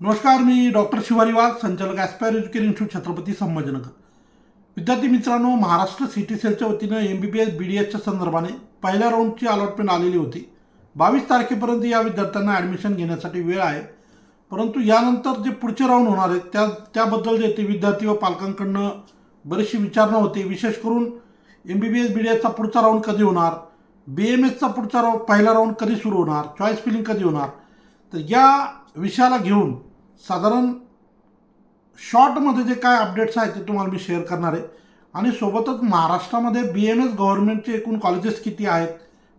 नमस्कार मी डॉक्टर शिवारी वाघ संचालक aspire education institute Chhatrapati Sambhajinagar. विद्यार्थी मित्रांनो महाराष्ट्र सिटी सेलच्या वतीनं M B B S B D एसच्या संदर्भाने पहिल्या राऊंडची अलॉटमेंट आलेली होती. बावीस तारखेपर्यंत या विद्यार्थ्यांना ॲडमिशन घेण्यासाठी वेळ आहे. परंतु यानंतर जे पुढचे राऊंड होणार आहेत त्या त्याबद्दल जे ते विद्यार्थी व पालकांकडनं बरीचशी विचारणा होती. विशेष करून M B B S B D एसचा पुढचा राऊंड कधी होणार? बी एम एसचा पुढचा राऊंड पहिला राऊंड कधी सुरू होणार? चॉईस फिलिंग कधी होणार? तर या विषयाला घेऊन साधारण शॉर्टमध्ये जे काय अपडेट्स आहेत ते तुम्हाला मी शेअर करणार आहे. आणि सोबतच महाराष्ट्रामध्ये बी एम एस गव्हर्नमेंटचे एकूण कॉलेजेस किती आहेत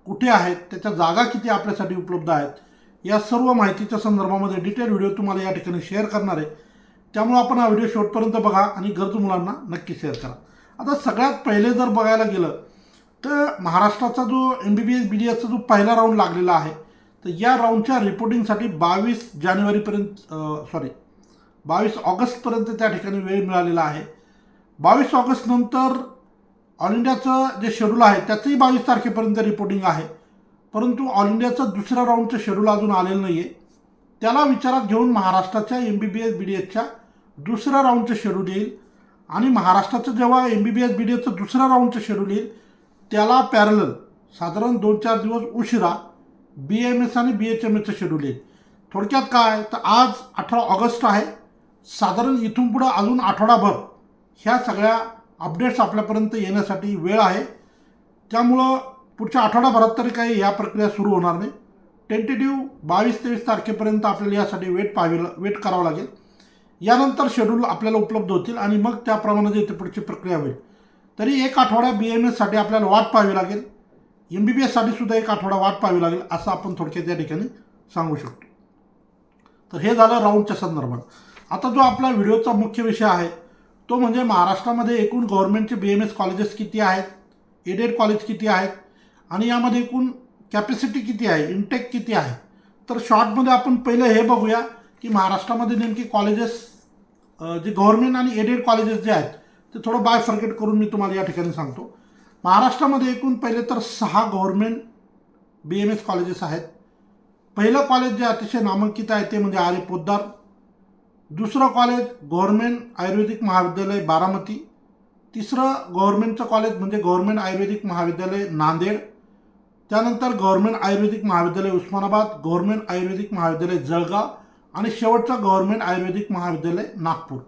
कुठे आहेत त्याच्या जागा किती आपल्यासाठी उपलब्ध आहेत या सर्व माहितीच्या संदर्भामध्ये डिटेल व्हिडिओ तुम्हाला या ठिकाणी शेअर करणार आहे. त्यामुळे आपण हा व्हिडिओ शेवटपर्यंत बघा आणि गरजू मुलांना नक्की शेअर करा. आता सगळ्यात पहिले जर बघायला गेलं तर महाराष्ट्राचा जो M B B S B D एसचा जो पहिला राऊंड लागलेला आहे तर या राऊंडच्या रिपोर्टिंगसाठी बावीस जानेवारीपर्यंत सॉरी बावीस ऑगस्टपर्यंत त्या ठिकाणी वेळ मिळालेला आहे. बावीस ऑगस्टनंतर ऑल इंडियाचं जे शेड्यूल आहे त्याचंही बावीस तारखेपर्यंत रिपोर्टिंग आहे. परंतु ऑल इंडियाचं दुसऱ्या राऊंडचं शेड्यूल अजून आलेलं नाही आहे त्याला विचारात घेऊन महाराष्ट्राच्या M B B S B D एसच्या दुसऱ्या राऊंडचं शेड्यूल येईल. आणि महाराष्ट्राचं जेव्हा M B B S B D एसचं दुसऱ्या राऊंडचं शेड्यूल येईल त्याला पॅरल साधारण दोन चार दिवस उशिरा बी एम एस आणि बी एच एम एसचं शेड्यूल येईल थोडक्यात काय? तर आज अठरा ऑगस्ट आहे. साधारण इथून पुढं अजून आठवडाभर ह्या सगळ्या अपडेट्स आपल्यापर्यंत येण्यासाठी वेळ आहे. त्यामुळं पुढच्या आठवडाभरात तरी काही या प्रक्रिया सुरू होणार नाही. टेंटेटिव्ह बावीस तेवीस तारखेपर्यंत आपल्याला यासाठी वेट पाहावी वेट करावं लागेल. यानंतर शेड्यूल आपल्याला उपलब्ध होतील आणि मग त्याप्रमाणे जे पुढची प्रक्रिया होईल. तरी एक आठवडा बी एम एससाठी आपल्याला वाट पाहावी लागेल. एम बी बी एससाठी सुद्धा एक आठवडा वाट पाहावी लागेल असं आपण थोडक्यात या ठिकाणी सांगू शकतो. तर हे झालं राऊंडच्या संदर्भात. आता जो आपला व्हिडिओचा मुख्य विषय आहे तो म्हणजे महाराष्ट्रामध्ये एकूण गव्हर्नमेंटचे बी एम एस कॉलेजेस किती आहेत एडेड कॉलेज किती आहेत आणि यामध्ये एकूण कॅपॅसिटी किती आहे इनटेक किती आहे? तर शॉर्टमध्ये आपण पहिलं हे बघूया की महाराष्ट्रामध्ये नेमकी कॉलेजेस जे गव्हर्नमेंट आणि एडेड कॉलेजेस जे आहेत ते थोडं बाय फर्केट करून मी तुम्हाला या ठिकाणी सांगतो. महाराष्ट्रामध्ये एकूण पहिले तर सहा government B M S colleges आहेत. पहिलं कॉलेज जे अतिशय नामांकित आहे ते म्हणजे आर्य पोद्दार. दुसरं कॉलेज गव्हर्मेंट आयुर्वेदिक महाविद्यालय बारामती. तिसरं गव्हर्मेंटचं कॉलेज म्हणजे गव्हर्मेंट आयुर्वेदिक महाविद्यालय नांदेड. त्यानंतर गव्हर्मेंट आयुर्वेदिक महाविद्यालय उस्मानाबाद गव्हर्मेंट आयुर्वेदिक महाविद्यालय जळगाव आणि शेवटचं गव्हर्मेंट आयुर्वेदिक महाविद्यालय नागपूर.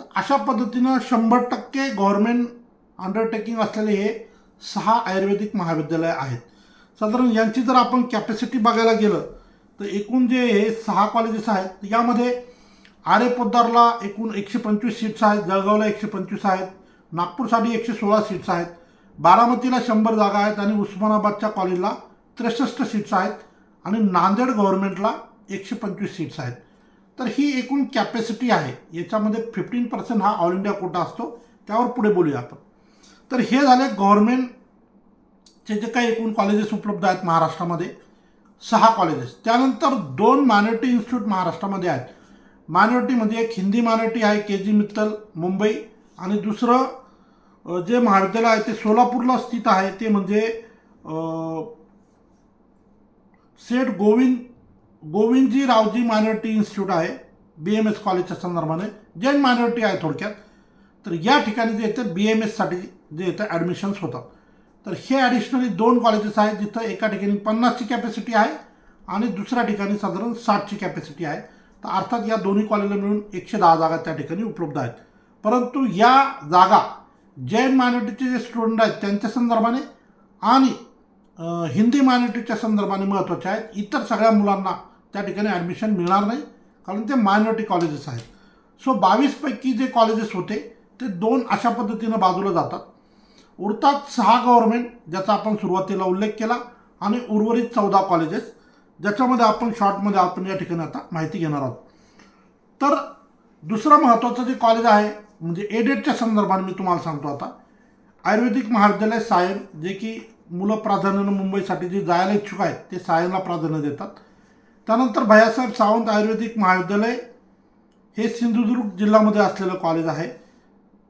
तर अशा पद्धतीनं शंभर टक्के गव्हर्मेंट अंडरटेकिंग असलेले हे सहा आयुर्वेदिक महाविद्यालय आहेत. साधारण यांची जर आपण कॅपॅसिटी बघायला गेलं तर एकूण जे हे सहा कॉलेजेस आहेत यामध्ये आरे पोद्दारला एकूण एकशे पंचवीस सीट्स आहेत जळगावला एकशे पंचवीस आहेत नागपूरसाठी एकशे सोळा सीट्स आहेत बारामतीला शंभर जागा आहेत आणि उस्मानाबादच्या कॉलेजला त्रेसष्ट सीट्स आहेत आणि नांदेड गव्हर्नमेंटला एकशे पंचवीस सीट्स आहेत. तर ही एकूण कॅपॅसिटी आहे. याच्यामध्ये फिफ्टीन पर्सेंट हा ऑल इंडिया कोटा असतो. त्यावर पुढे बोलूया आपण. तर हे झाले गव्हर्नमेंटचे जे काही एकूण कॉलेजेस उपलब्ध आहेत महाराष्ट्रामध्ये सहा कॉलेजेस त्यानंतर दोन मायनॉरिटी इन्स्टिट्यूट महाराष्ट्रामध्ये आहेत. मायनॉरिटी म्हणजे एक हिंदी मायनॉरिटी आहे के जी मित्तल मुंबई. आणि दुसरं जे महाविद्यालय आहे ते सोलापूरला स्थित आहे ते म्हणजे सेठ गोविंद गोविंदजी रावजी मायनॉरिटी इन्स्टिट्यूट आहे बी एम एस कॉलेजच्या संदर्भाने. जैन मायनॉरिटी आहे थोडक्यात. तर या ठिकाणी जे येतं बी एम एससाठी जे येतं ॲडमिशन्स होतात. तर हे ॲडिशनली दोन कॉलेजेस आहेत जिथं एका ठिकाणी पन्नासची कॅपॅसिटी आहे आणि दुसऱ्या ठिकाणी साधारण साठची कॅपॅसिटी आहे. तर अर्थात या दोन्ही कॉलेजला मिळून एकशे दहा जागा त्या ठिकाणी उपलब्ध आहेत. परंतु या जागा जैन मायनॉरिटीचे जे स्टुडंट आहेत त्यांच्या संदर्भाने आणि हिंदी मायनॉरिटीच्या संदर्भाने महत्त्वाचे आहेत. इतर सगळ्या मुलांना त्या ठिकाणी ॲडमिशन मिळणार नाही कारण ते मायनॉरिटी कॉलेजेस आहेत. सो बावीसपैकी जे कॉलेजेस होते ते दोन अशा पद्धतीनं बाजूला जातात. उरतात सहा गव्हर्नमेंट ज्याचा आपण सुरुवातीला उल्लेख केला आणि उर्वरित चौदा कॉलेजेस ज्याच्यामध्ये आपण शॉर्टमध्ये आपण या ठिकाणी आता माहिती घेणार आहोत. तर दुसरं महत्त्वाचं जे कॉलेज आहे म्हणजे एडेडच्या संदर्भाने मी तुम्हाला सांगतो आता. आयुर्वेदिक महाविद्यालय सायन जे की मुलं प्राधान्यानं मुंबईसाठी जे जायला इच्छुक आहेत ते सायनला प्राधान्य देतात. त्यानंतर भैयासाहेब सावंत आयुर्वेदिक महाविद्यालय हे सिंधुदुर्ग जिल्ह्यामध्ये असलेलं कॉलेज आहे.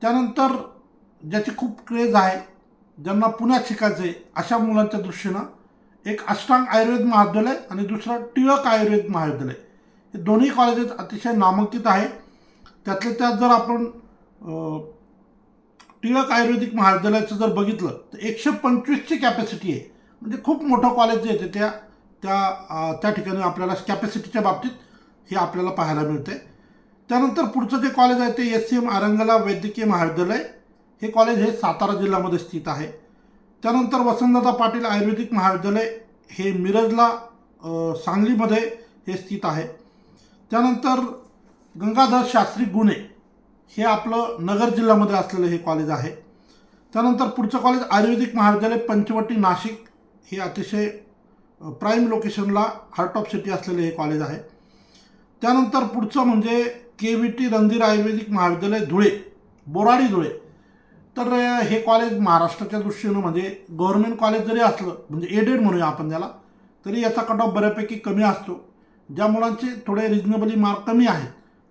त्यानंतर ज्याची खूप क्रेज आहे ज्यांना पुण्यात शिकायचं आहे अशा मुलांच्या दृष्टीनं एक अष्टांग आयुर्वेद महाविद्यालय आणि दुसरं टिळक आयुर्वेद महाविद्यालय. हे दोन्ही कॉलेजेस अतिशय नामांकित आहे. त्यातल्या त्यात जर आपण टिळक आयुर्वेदिक महाविद्यालयाचं जर बघितलं तर एकशे पंचवीसची कॅपॅसिटी आहे. म्हणजे खूप मोठं कॉलेज जे येते त्या त्या त्या ठिकाणी आपल्याला कॅपॅसिटीच्या बाबतीत हे आपल्याला पाहायला मिळते त्यानंतर पुढचं जे कॉलेज आहे ते एस सी एम आरंगला वैद्यकीय महाविद्यालय. हे कॉलेज हे सातारा जिल्ह्यामध्ये स्थित आहे. त्यानंतर वसंतदादा पाटील आयुर्वेदिक महाविद्यालय हे मिरजला सांगलीमध्ये हे स्थित आहे. त्यानंतर गंगाधर शास्त्री गुणे हे आपलं नगर जिल्ह्यामध्ये असलेलं हे कॉलेज आहे. त्यानंतर पुढचं कॉलेज आयुर्वेदिक महाविद्यालय पंचवटी नाशिक हे अतिशय प्राईम लोकेशनला हार्ट ऑफ सिटी असलेले हे कॉलेज आहे. त्यानंतर पुढचं म्हणजे के व्ही टी रणधीर आयुर्वेदिक महाविद्यालय धुळे बोराडी धुळे. तर हे कॉलेज महाराष्ट्राच्या दृष्टीनं म्हणजे गव्हर्नमेंट कॉलेज जरी असलं म्हणजे एडेड म्हणूया आपण त्याला तरी याचा कट ऑफ बऱ्यापैकी कमी असतो. ज्या मुलांचे थोडे रिजनेबली मार्क कमी आहेत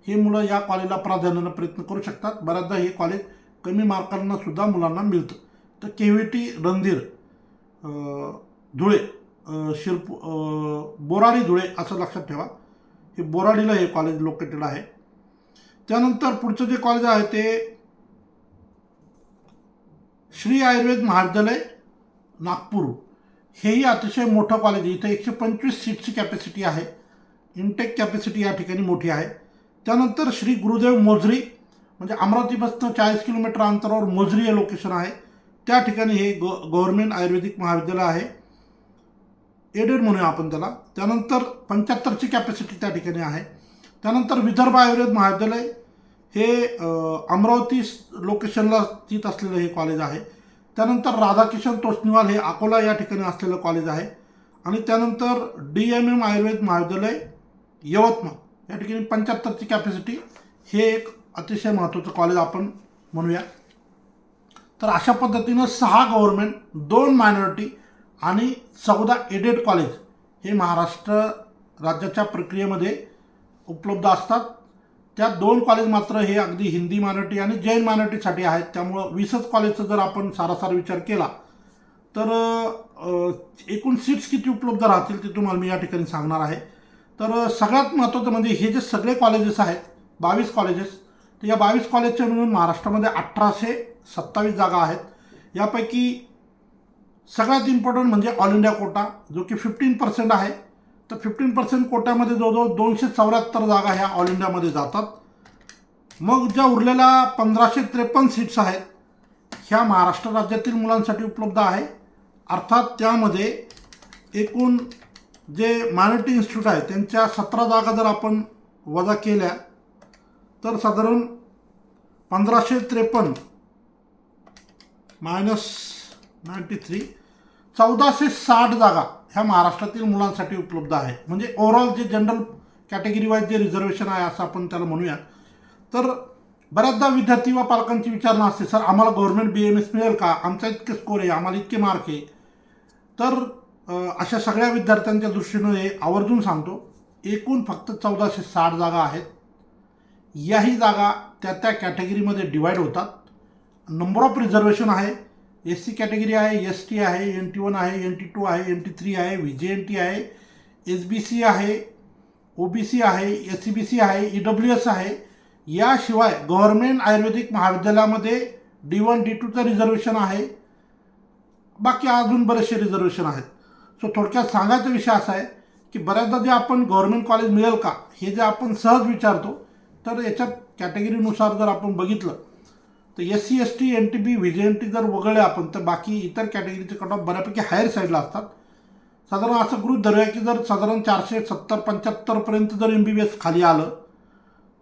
हे मुलं या कॉलेजला प्राधान्यानं प्रयत्न करू शकतात. बऱ्याचदा हे कॉलेज कमी मार्कांनासुद्धा मुलांना मिळतं. तर K V T Randhir Dhule Shirpur Boradi Dhule असं लक्षात ठेवा. हे बोराडीला हे कॉलेज लोकेटेड आहे. त्यानंतर पुढचं जे कॉलेज आहे ते श्री आयुर्वेद महाविद्यालय नागपूर. हेही अतिशय मोठं कॉलेज आहे. इथं एकशे पंचवीस सीटची कॅपॅसिटी आहे. इनटेक कॅपॅसिटी या ठिकाणी मोठी आहे. त्यानंतर श्री गुरुदेव मोजरी म्हणजे अमरावतीपासून चाळीस किलोमीटर अंतरावर मोजरी हे लोकेशन आहे. त्या ठिकाणी हे ग गव्हर्मेंट आयुर्वेदिक महाविद्यालय आहे. एडेड म्हणूया आपण त्याला. त्यानंतर पंच्याहत्तरची कॅपॅसिटी त्या ठिकाणी आहे. त्यानंतर विदर्भ आयुर्वेद महाविद्यालय हे अमरावती लोकेशनला स्थित असलेलं हे कॉलेज आहे. त्यानंतर राधाकिशन तोष्णीवाल हे अकोला या ठिकाणी असलेलं कॉलेज आहे. आणि त्यानंतर डी एम एम आयुर्वेद महाविद्यालय यवतमाळ या ठिकाणी पंच्याहत्तरची कॅपॅसिटी हे एक अतिशय महत्त्वाचं कॉलेज आपण म्हणूया. तर अशा पद्धतीनं सहा गव्हर्मेंट दोन मायनॉरिटी आणि चौदा एडेड कॉलेज हे महाराष्ट्र राज्याच्या प्रक्रियेमध्ये उपलब्ध असतात. त्यात दोन कॉलेज मात्र हे अगदी हिंदी मायनॉरिटी आणि जैन मायनॉरिटीसाठी आहेत. त्यामुळं वीसच कॉलेजचा जर आपण सारासार विचार केला तर एकूण सीट्स किती उपलब्ध राहतील ते तुम्हाला मी या ठिकाणी सांगणार आहे. तर सगळ्यात महत्त्वाचं म्हणजे हे जे सगळे कॉलेजेस आहेत बावीस कॉलेजेस तर या बावीस कॉलेजच्या मिळून महाराष्ट्रामध्ये अठराशे सत्तावीस जागा आहेत. यापैकी सगळ्यात इम्पॉर्टंट म्हणजे ऑल इंडिया कोटा जो की फिफ्टीन पर्सेंट आहे. तर फिफ्टीन पर्सेंट कोट्यामध्ये जवळजवळ दोनशे चौऱ्याहत्तर जागा ह्या ऑल इंडियामध्ये जातात. मग ज्या उरलेल्या पंधराशे त्रेपन्न सीट्स आहेत ह्या महाराष्ट्र राज्यातील मुलांसाठी उपलब्ध आहे. अर्थात त्यामध्ये एकूण जे मायनॉरिटी इन्स्टिट्यूट आहे त्यांच्या सतरा जागा जर आपण वजा केल्या तर साधारण पंधराशे त्रेपन्न मायनस नाईंटी थ्री चौदाशे साठ जागा ह्या महाराष्ट्रातील मुलांसाठी उपलब्ध आहे. म्हणजे ओव्हरऑल जे जनरल कॅटेगरी वाईज जे रिझर्वेशन आहे असं आपण त्याला म्हणूया. तर बऱ्याचदा विद्यार्थी व पालकांची विचारणा असते सर आम्हाला गव्हर्नमेंट बी एम एस मिळेल का? आमचा इतके स्कोर आहे आम्हाला इतके मार्क आहे. तर अशा सगळ्या विद्यार्थ्यांच्या दृष्टीनं हे आवर्जून सांगतो एकूण फक्त चौदाशे साठ जागा आहेत. याही जागा त्या त्या कॅटेगरीमध्ये डिवाईड होतात. नंबर ऑफ रिझर्वेशन आहे. एस सी कॅटेगरी आहे एस टी आहे एन टी वन आहे एन टी टू आहे एन टी थ्री आहे व्ही जे एन टी आहे एस बी सी आहे ओ बी सी आहे एस सी बी सी आहे ई डब्ल्यू एस आहे. याशिवाय गव्हर्मेंट आयुर्वेदिक महाविद्यालयामध्ये डी वन डी टूचं रिझर्वेशन आहे. बाकी अजून बरेचसे रिझर्वेशन आहेत. सो थोडक्यात सांगायचा विषय असा आहे की बऱ्याचदा जे आपण गव्हर्मेंट कॉलेज मिळेल का हे जे आपण सहज विचारतो तर याच्यात कॅटेगरीनुसार जर आपण बघितलं तर S C S T N T B V N T जर वगळले आपण तर बाकी इतर कॅटेगरीचे कट ऑफ बऱ्यापैकी हायर साईडला असतात. साधारण असं गृहित धरूया की जर साधारण चारशे सत्तर पंच्याहत्तरपर्यंत जर एम बी बी एस खाली आलं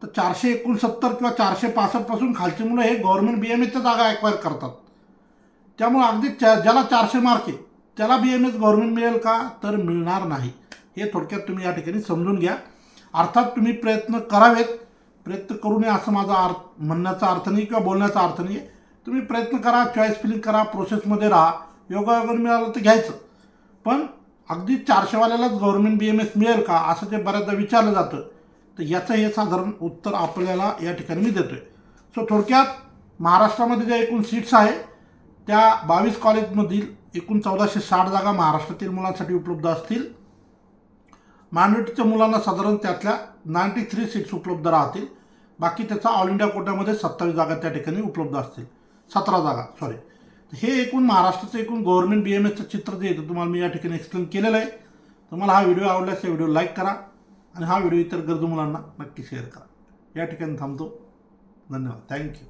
तर चारशे एकोणसत्तर किंवा चारशे पासष्टपासून खालची मुलं हे गव्हर्नमेंट बी एम एसच्या जागा ॲक्वायर करतात. त्यामुळे अगदी च्या ज्याला चारशे मार्क आहे त्याला बी एम एस गव्हर्नमेंट मिळेल का? तर मिळणार नाही. हे थोडक्यात तुम्ही या ठिकाणी समजून घ्या. अर्थात तुम्ही प्रयत्न करावेत. प्रयत्न करू नये असं माझा अर्थ म्हणण्याचा अर्थ नाही किंवा बोलण्याचा अर्थ नाही आहे. तुम्ही प्रयत्न करा चॉईस फिलिंग करा प्रोसेसमध्ये राहा. योगायोगाने मिळालं तर घ्यायचं. पण अगदी चारशेवाल्यालाच गव्हर्नमेंट बी एम एस मिळेल का असं ते बऱ्याचदा विचारलं जातं. तर याचं हे साधारण उत्तर आपल्याला या ठिकाणी मी देतो आहे सो थोडक्यात महाराष्ट्रामध्ये ज्या एकूण सीट्स आहे त्या बावीस कॉलेजमधील एकूण चौदाशे साठ जागा महाराष्ट्रातील मुलांसाठी उपलब्ध असतील. मायनॉरिटीच्या मुलांना साधारण त्यातल्या नाईंटी थ्री सीट्स उपलब्ध राहतील. बाकी त्याचा ऑल इंडिया कोटामध्ये सत्तावीस जागा त्या ठिकाणी उपलब्ध असतील. सतरा जागा सॉरी हे एकूण महाराष्ट्राचं एकूण गव्हर्नमेंट बी एम एसचं चित्र जे येतं ते तुम्हाला मी या ठिकाणी एक्सप्लेन केलेलं आहे. तुम्हाला हा व्हिडिओ आवडल्यास या व्हिडिओ लाईक करा आणि हा व्हिडिओ इतर गरजू मुलांना नक्की शेअर करा. या ठिकाणी थांबतो. धन्यवाद. थँक्यू